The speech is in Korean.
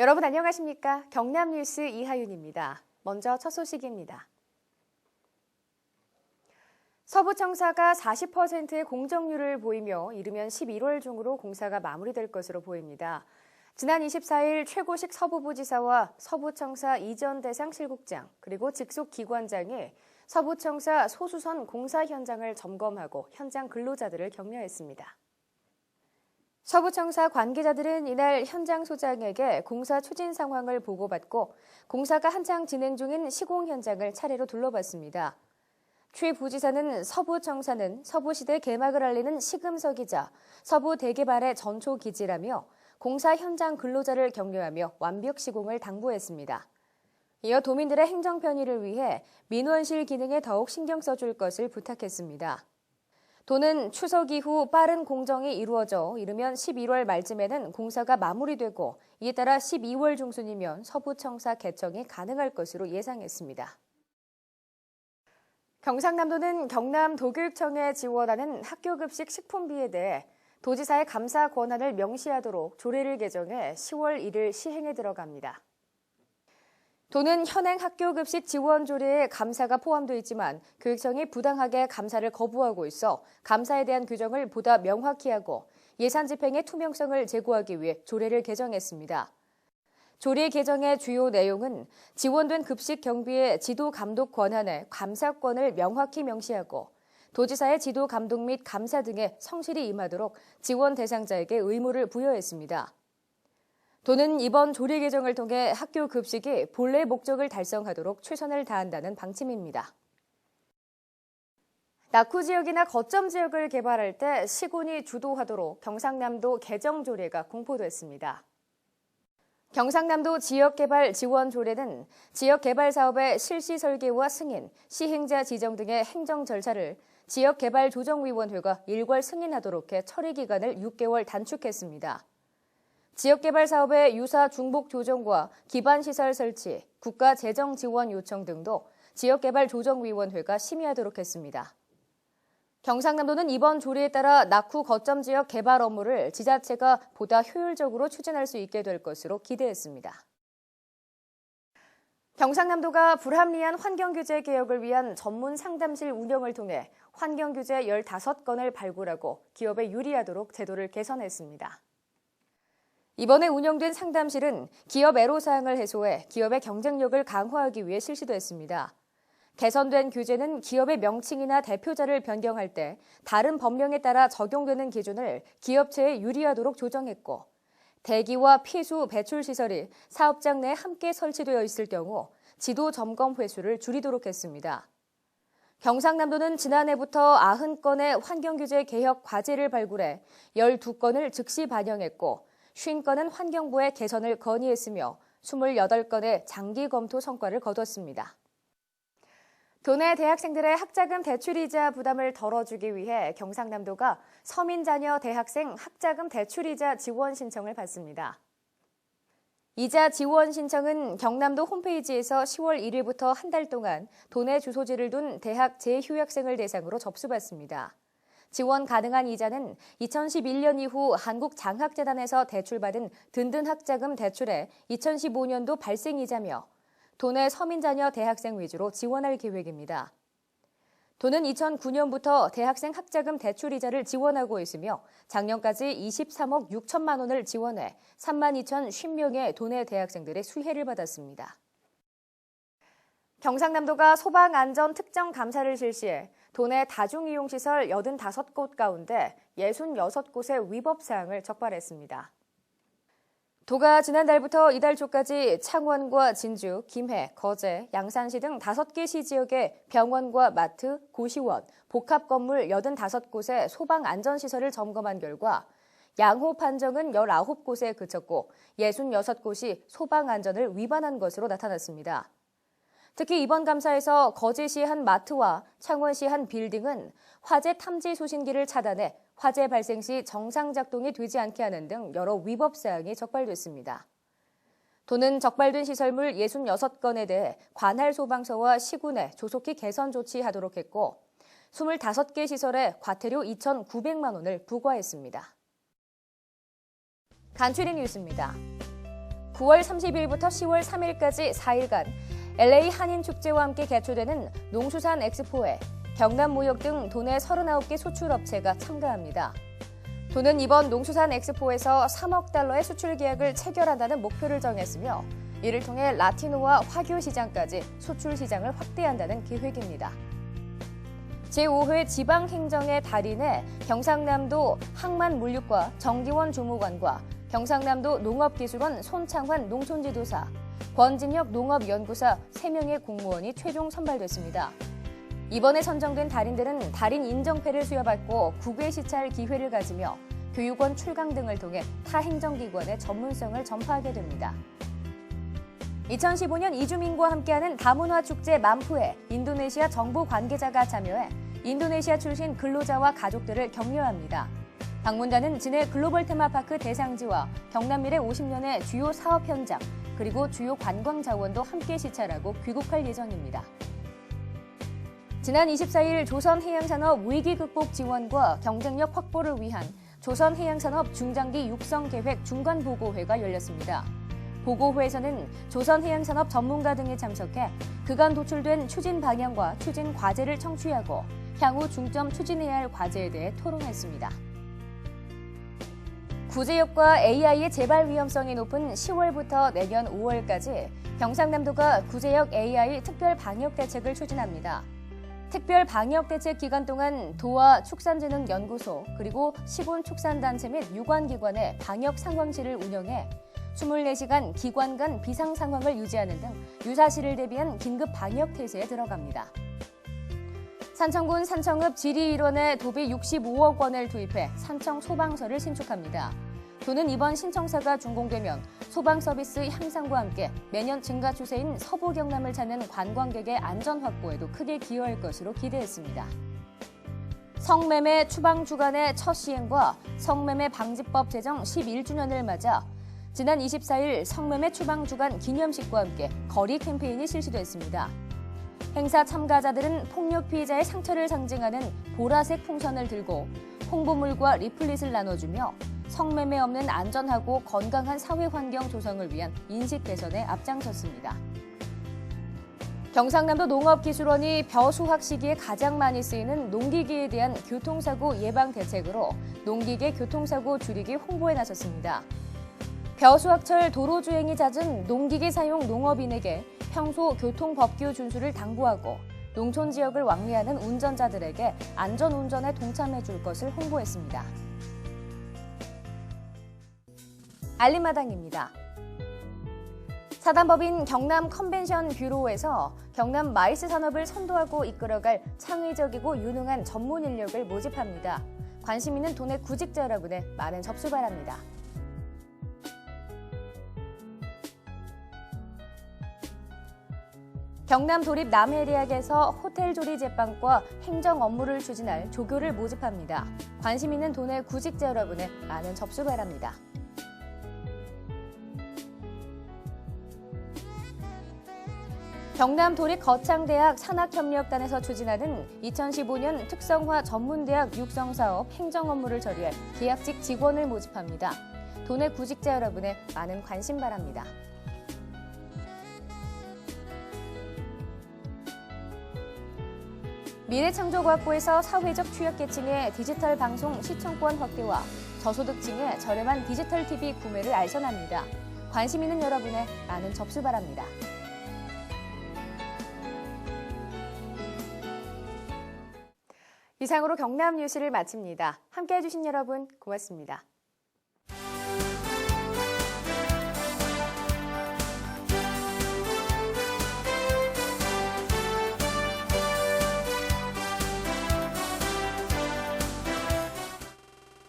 여러분 안녕하십니까? 경남 뉴스 이하윤입니다. 먼저 첫 소식입니다. 서부청사가 40%의 공정률을 보이며 이르면 11월 중으로 공사가 마무리될 것으로 보입니다. 지난 24일 최고식 서부부지사와 서부청사 이전 대상 실국장 그리고 직속 기관장이 서부청사 소수선 공사 현장을 점검하고 현장 근로자들을 격려했습니다. 서부청사 관계자들은 이날 현장 소장에게 공사 추진 상황을 보고받고 공사가 한창 진행 중인 시공 현장을 차례로 둘러봤습니다. 최 부지사는 서부청사는 서부시대 개막을 알리는 시금석이자 서부 대개발의 전초 기지라며 공사 현장 근로자를 격려하며 완벽 시공을 당부했습니다. 이어 도민들의 행정 편의를 위해 민원실 기능에 더욱 신경 써줄 것을 부탁했습니다. 도는 추석 이후 빠른 공정이 이루어져 이르면 11월 말쯤에는 공사가 마무리되고 이에 따라 12월 중순이면 서부청사 개청이 가능할 것으로 예상했습니다. 경상남도는 경남 도교육청에 지원하는 학교급식 식품비에 대해 도지사의 감사 권한을 명시하도록 조례를 개정해 10월 1일 시행에 들어갑니다. 도는 현행 학교 급식 지원 조례에 감사가 포함되어 있지만 교육청이 부당하게 감사를 거부하고 있어 감사에 대한 규정을 보다 명확히 하고 예산 집행의 투명성을 제고하기 위해 조례를 개정했습니다. 조례 개정의 주요 내용은 지원된 급식 경비의 지도 감독 권한에 감사권을 명확히 명시하고 도지사의 지도 감독 및 감사 등에 성실히 임하도록 지원 대상자에게 의무를 부여했습니다. 도는 이번 조례 개정을 통해 학교 급식이 본래 목적을 달성하도록 최선을 다한다는 방침입니다. 낙후 지역이나 거점 지역을 개발할 때 시군이 주도하도록 경상남도 개정 조례가 공포됐습니다. 경상남도 지역개발 지원 조례는 지역개발 사업의 실시 설계와 승인, 시행자 지정 등의 행정 절차를 지역개발조정위원회가 일괄 승인하도록 해 처리 기간을 6개월 단축했습니다. 지역개발 사업의 유사 중복 조정과 기반시설 설치, 국가 재정 지원 요청 등도 지역개발조정위원회가 심의하도록 했습니다. 경상남도는 이번 조례에 따라 낙후 거점 지역 개발 업무를 지자체가 보다 효율적으로 추진할 수 있게 될 것으로 기대했습니다. 경상남도가 불합리한 환경규제 개혁을 위한 전문 상담실 운영을 통해 환경규제 15건을 발굴하고 기업에 유리하도록 제도를 개선했습니다. 이번에 운영된 상담실은 기업 애로사항을 해소해 기업의 경쟁력을 강화하기 위해 실시됐습니다. 개선된 규제는 기업의 명칭이나 대표자를 변경할 때 다른 법령에 따라 적용되는 기준을 기업체에 유리하도록 조정했고 대기와 폐수 배출 시설이 사업장 내에 함께 설치되어 있을 경우 지도 점검 회수를 줄이도록 했습니다. 경상남도는 지난해부터 90건의 환경규제 개혁 과제를 발굴해 12건을 즉시 반영했고 50건은 환경부에 개선을 건의했으며 28건의 장기 검토 성과를 거뒀습니다. 도내 대학생들의 학자금 대출이자 부담을 덜어주기 위해 경상남도가 서민 자녀 대학생 학자금 대출이자 지원 신청을 받습니다. 이자 지원 신청은 경남도 홈페이지에서 10월 1일부터 한 달 동안 도내 주소지를 둔 대학 재휴학생을 대상으로 접수받습니다. 지원 가능한 이자는 2011년 이후 한국장학재단에서 대출받은 든든학자금 대출의 2015년도 발생이자며 도내 서민 자녀 대학생 위주로 지원할 계획입니다. 도는 2009년부터 대학생 학자금 대출 이자를 지원하고 있으며 작년까지 23억 6천만 원을 지원해 3만 2천 10명의 도내 대학생들의 수혜를 받았습니다. 경상남도가 소방안전 특정 감사를 실시해 도내 다중이용시설 85곳 가운데 66곳의 위법 사항을 적발했습니다. 도가 지난달부터 이달 초까지 창원과 진주, 김해, 거제, 양산시 등 5개 시 지역의 병원과 마트, 고시원, 복합건물 85곳의 소방안전시설을 점검한 결과 양호 판정은 19곳에 그쳤고 66곳이 소방안전을 위반한 것으로 나타났습니다. 특히 이번 감사에서 거제시 한 마트와 창원시 한 빌딩은 화재 탐지 소신기를 차단해 화재 발생 시 정상 작동이 되지 않게 하는 등 여러 위법 사항이 적발됐습니다. 도는 적발된 시설물 66건에 대해 관할 소방서와 시군에 조속히 개선 조치하도록 했고 25개 시설에 과태료 2,900만 원을 부과했습니다. 간추린 뉴스입니다. 9월 30일부터 10월 3일까지 4일간 LA 한인축제와 함께 개최되는 농수산 엑스포에 경남 무역 등 도내 39개 수출업체가 참가합니다. 도는 이번 농수산 엑스포에서 3억 달러의 수출 계약을 체결한다는 목표를 정했으며 이를 통해 라티노와 화교 시장까지 수출 시장을 확대한다는 계획입니다. 제5회 지방행정의 달인에 경상남도 항만물육과 정기원 주무관과 경상남도 농업기술원 손창환 농촌지도사, 권진혁 농업연구사 3명의 공무원이 최종 선발됐습니다. 이번에 선정된 달인들은 달인 인정패를 수여받고 국외 시찰 기회를 가지며 교육원 출강 등을 통해 타 행정기관의 전문성을 전파하게 됩니다. 2015년 이주민과 함께하는 다문화 축제 만푸에 인도네시아 정부 관계자가 참여해 인도네시아 출신 근로자와 가족들을 격려합니다. 방문단은 진해 글로벌 테마파크 대상지와 경남미래 50년의 주요 사업 현장 그리고 주요 관광 자원도 함께 시찰하고 귀국할 예정입니다. 지난 24일 조선해양산업 위기 극복 지원과 경쟁력 확보를 위한 조선해양산업 중장기 육성 계획 중간 보고회가 열렸습니다. 보고회에서는 조선해양산업 전문가 등이 참석해 그간 도출된 추진 방향과 추진 과제를 청취하고 향후 중점 추진해야 할 과제에 대해 토론했습니다. 구제역과 AI의 재발 위험성이 높은 10월부터 내년 5월까지 경상남도가 구제역 AI 특별 방역 대책을 추진합니다. 특별 방역 대책 기간 동안 도와 축산진흥연구소 그리고 시군 축산단체 및 유관기관의 방역 상황실을 운영해 24시간 기관 간 비상 상황을 유지하는 등 유사시를 대비한 긴급 방역 태세에 들어갑니다. 산청군 산청읍 지리 일원에 도비 65억 원을 투입해 산청 소방서를 신축합니다. 도는 이번 신청사가 준공되면 소방 서비스 향상과 함께 매년 증가 추세인 서부 경남을 찾는 관광객의 안전 확보에도 크게 기여할 것으로 기대했습니다. 성매매 추방 주간의 첫 시행과 성매매 방지법 제정 11주년을 맞아 지난 24일 성매매 추방 주간 기념식과 함께 거리 캠페인이 실시됐습니다. 행사 참가자들은 폭력 피해자의 상처를 상징하는 보라색 풍선을 들고 홍보물과 리플릿을 나눠주며 성매매 없는 안전하고 건강한 사회 환경 조성을 위한 인식 개선에 앞장섰습니다. 경상남도 농업기술원이 벼 수확 시기에 가장 많이 쓰이는 농기계에 대한 교통사고 예방 대책으로 농기계 교통사고 줄이기 홍보에 나섰습니다. 벼 수확철 도로 주행이 잦은 농기계 사용 농업인에게 평소 교통법규 준수를 당부하고 농촌 지역을 왕래하는 운전자들에게 안전 운전에 동참해 줄 것을 홍보했습니다. 알림마당입니다. 사단법인 경남 컨벤션 뷰로에서 경남 마이스 산업을 선도하고 이끌어갈 창의적이고 유능한 전문 인력을 모집합니다. 관심 있는 도내 구직자 여러분의 많은 접수 바랍니다. 경남 도립 남해대학에서 호텔 조리 제빵과 행정 업무를 추진할 조교를 모집합니다. 관심 있는 도내 구직자 여러분의 많은 접수 바랍니다. 경남 도립 거창대학 산학협력단에서 추진하는 2015년 특성화 전문대학 육성사업 행정 업무를 처리할 계약직 직원을 모집합니다. 도내 구직자 여러분의 많은 관심 바랍니다. 미래창조과학부에서 사회적 취약계층의 디지털 방송 시청권 확대와 저소득층의 저렴한 디지털 TV 구매를 알선합니다. 관심 있는 여러분의 많은 접수 바랍니다. 이상으로 경남 뉴스를 마칩니다. 함께해 주신 여러분 고맙습니다.